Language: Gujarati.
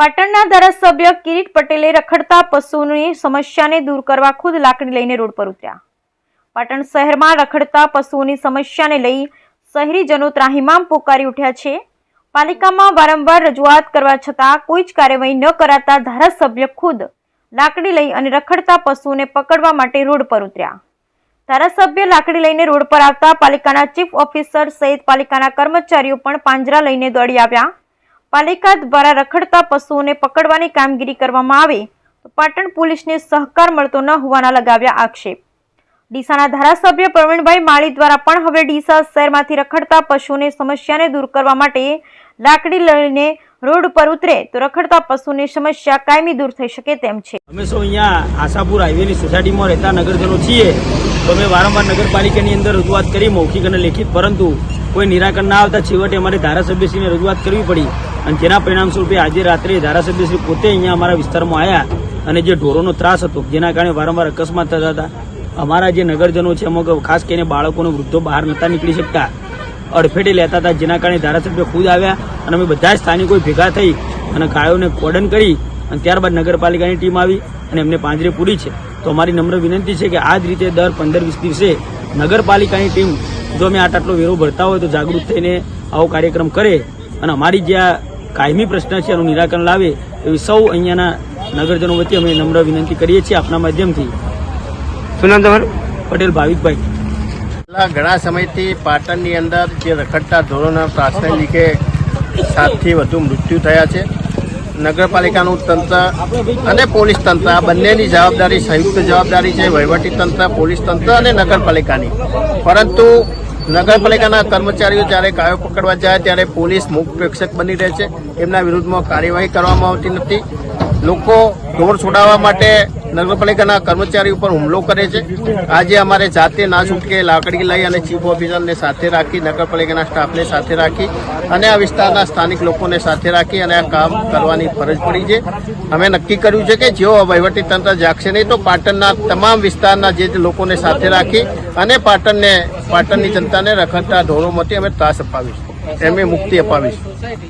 પાટણના ધારાસભ્ય કિરીટ પટેલે રખડતા પશુઓની સમસ્યાને દૂર કરવા ખુદ લાકડી લઈને રોડ પર ઉતર્યા. પાટણ શહેરમાં રખડતા પશુઓની સમસ્યાને લઈ શહેરીજનો ત્રાહિમામ પોકારી ઉઠ્યા છે. પાલિકામાં વારંવાર રજૂઆત કરવા છતાં કોઈ જ કાર્યવાહી ન કરાતા ધારાસભ્ય ખુદ લાકડી લઈ અને રખડતા પશુઓને પકડવા માટે રોડ પર ઉતર્યા. ધારાસભ્ય લાકડી લઈને રોડ પર આવતા પાલિકાના ચીફ ઓફિસર સહિત પાલિકાના કર્મચારીઓ પણ પાંજરા લઈને દોડી આવ્યા. પાલિકા દ્વારા રખડતા પશુઓને પકડવાની કામગીરી કરવામાં આવે તો પાટણ પોલીસને સહકાર મળતો ન હોવાના લગાવ્યા આક્ષેપ. ડીસાના ધારાસભ્ય પ્રવીણભાઈ માળી દ્વારા પણ હવે ડીસા શહેરમાંથી રખડતા પશુઓની સમસ્યાને દૂર કરવા માટે લાકડી લઈને રોડ પર ઉતરે તો રખડતા પશુની સમસ્યા કાયમી દૂર થઈ શકે તેમ છે. અમે સૌ અહીંયા આશાપુર હાઈવેની સોસાયટીમાં રહેતા નગરજનો છીએ. તો અમે વારંવાર નગરપાલિકાની અંદર રજૂઆત કરી, મૌખિક અને લેખિત, પરંતુ કોઈ નિરાકરણ ના આવતા છેવટે અમારે ધારાસભ્યશ્રીને રજૂઆત કરવી પડી. અને જેના પરિણામ સ્વરૂપે આજે રાત્રે ધારાસભ્યશ્રી પોતે અહીંયા અમારા વિસ્તારમાં આવ્યા અને જે ઢોરોનો ત્રાસ હતો, જેના કારણે વારંવાર અકસ્માત થતા હતા. અમારા જે નગરજનો છે અમુક ખાસ કરીને બાળકોને વૃદ્ધો બહાર નહોતા નીકળી શકતા. અડફેટે લેતા હતા, જેના કારણે ધારાસભ્ય ખુદ આવ્યા અને અમે બધા સ્થાનિકો ભેગા થઈ અને ગાયોને કોડન કરી અને ત્યારબાદ નગરપાલિકાની ટીમ આવી અને એમને પાંજરે પૂરી છે. તો અમારી નમ્ર વિનંતી છે કે આ જ રીતે દર પંદર વીસ દિવસે નગરપાલિકાની ટીમ, જો અમે આટ આટલો વેરો ભરતા હોય તો જાગૃત થઈને આવો કાર્યક્રમ કરે અને અમારી જે આ કાયમી પ્રશ્ન છે, એનું નિરાકરણ લાવે એવી સૌ અહીંયાના નગરજનો વચ્ચે અમે નમ્ર વિનંતી કરીએ છીએ આપના માધ્યમથી. તમારું? પટેલ ભાવિકભાઈ. છેલ્લા ઘણા સમયથી પાટણની અંદર જે રખડતા ધોરણના ત્રાસને લીધે સાતથી વધુ મૃત્યુ થયા છે. નગરપાલિકાનું તંત્ર અને પોલીસ તંત્ર, આ બંનેની જવાબદારી સંયુક્ત જવાબદારી છે, વહીવટી તંત્ર, પોલીસ તંત્ર અને નગરપાલિકાની. પરંતુ નગરપાલિકાના કર્મચારીઓ જ્યારે ગાયો પકડવા જાય ત્યારે પોલીસ મુખ પ્રેક્ષક બની રહે છે. એમના વિરુદ્ધમાં કાર્યવાહી કરવામાં આવતી નથી. લોકો ઢોર છોડાવવા માટે નગરપાલિકાના કર્મચારી ઉપર હુમલો કરે છે. આજે અમારે જાતે ના છૂટકે લાકડી લઈ અને ચીફ ઓફિસરને સાથે રાખી, નગરપાલિકાના સ્ટાફને સાથે રાખી અને આ વિસ્તારના સ્થાનિક લોકોને સાથે રાખી અને આ કામ કરવાની ફરજ પડી છે. અમે નક્કી કર્યું છે કે જેઓ તંત્ર જાગશે નહીં તો પાટણના તમામ વિસ્તારના જે લોકોને સાથે રાખી અને પાટણને, પાટણની જનતાને રખડતા ઢોરોમાંથી અમે ત્રાસ અપાવીશું. એમને મુક્તિ અપાવીશું.